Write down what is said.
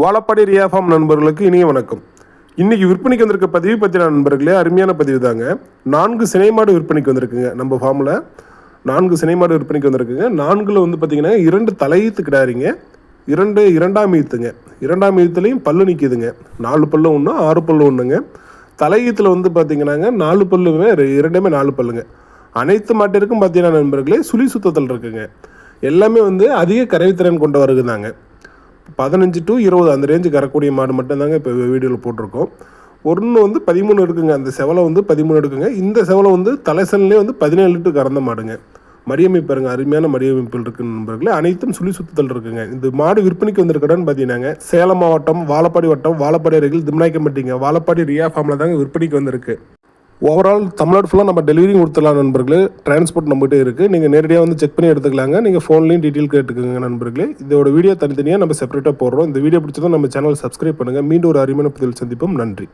வாழப்பாடி ரியாஃபார்ம் நண்பர்களுக்கு இனிய வணக்கம். இன்னைக்கு விற்பனைக்கு வந்திருக்க பதிவு பற்றின நண்பர்களே அருமையான பதிவு தாங்க. நான்கு சினைமாடு விற்பனைக்கு வந்திருக்குங்க. நம்ம ஃபார்மில் நான்கு சினைமாடு விற்பனைக்கு வந்திருக்குங்க. நான்கில் வந்து பார்த்திங்கன்னா இரண்டு தலையீத்து கிடாரிங்க. இரண்டு இரண்டாம் ஈத்துங்க. இரண்டாம் ஈத்துலேயும் பல்லு நிற்கிதுங்க நாலு பல்லு ஒன்று ஆறு பல்லு ஒன்றுங்க தலையீத்தில் வந்து பார்த்திங்கன்னாங்க நாலு பல்லுமே ரெ- இரண்டுமே நாலு பல்லுங்க. அனைத்து மாட்டிற்கும் பார்த்தீங்கன்னா நண்பர்களே சுழி சுத்தத்தில் இருக்குங்க. எல்லாமே வந்து அதிக கரைவித்திறன் கொண்ட வருகுதாங்க பதினஞ்சு டு இருபது அந்த ரேஞ்சுக்கு வரக்கூடிய மாடு மட்டும்தாங்க இப்போ வீடியோவில் போட்டிருக்கோம். ஒன்று வந்து பதிமூணு இருக்குங்க. அந்த செவலை வந்து பதிமூணு இருக்குங்க. இந்த செவலை வந்து தலைசன்லேயே வந்து பதினேழு லிட்டர் கறந்த மாடுங்க. மடியமைப்பு பாருங்க. அருமையான மடியமைப்பில் இருக்கு நண்பர்களே. அனைத்தும் சுழி சுத்தல் இருக்குங்க. இந்த மாடு விற்பனைக்கு வந்திருக்கடன்னு பார்த்தீங்கன்னாங்க சேலம் மாவட்டம் வாழப்பாடி வட்டம் வாழப்பாடி அருகில் திம்நாய்க்கம்பட்டிங்க வாழப்பாடி ரியா ஃபார்மில் தாங்க விற்பனைக்கு வந்திருக்கு. ஓவரால் தமிழ்நாடு ஃபுல்லாக நம்ம டெலிவரியும் கொடுத்துடலாம் நண்பர்களே. டிரான்ஸ்போர்ட் நம்மகிட்ட இருக்குது நீங்கள் நேரடியாக வந்து செக் பண்ணி எடுத்துக்கலாங்க. நீங்கள் ஃபோன்லேயும் டீட்டெயில் கேட்டுக்கோங்க நண்பர்களே. இதோட வீடியோ தனித்தனியாக நம்ம செப்பரேட்டாக போடுறோம். இந்த வீடியோ பிடிச்சதும் நம்ம சேனல் சப்ஸ்கிரைப் பண்ணுங்கள் மீண்டும் ஒரு அருமையான பதில் சந்திப்போம். நன்றி.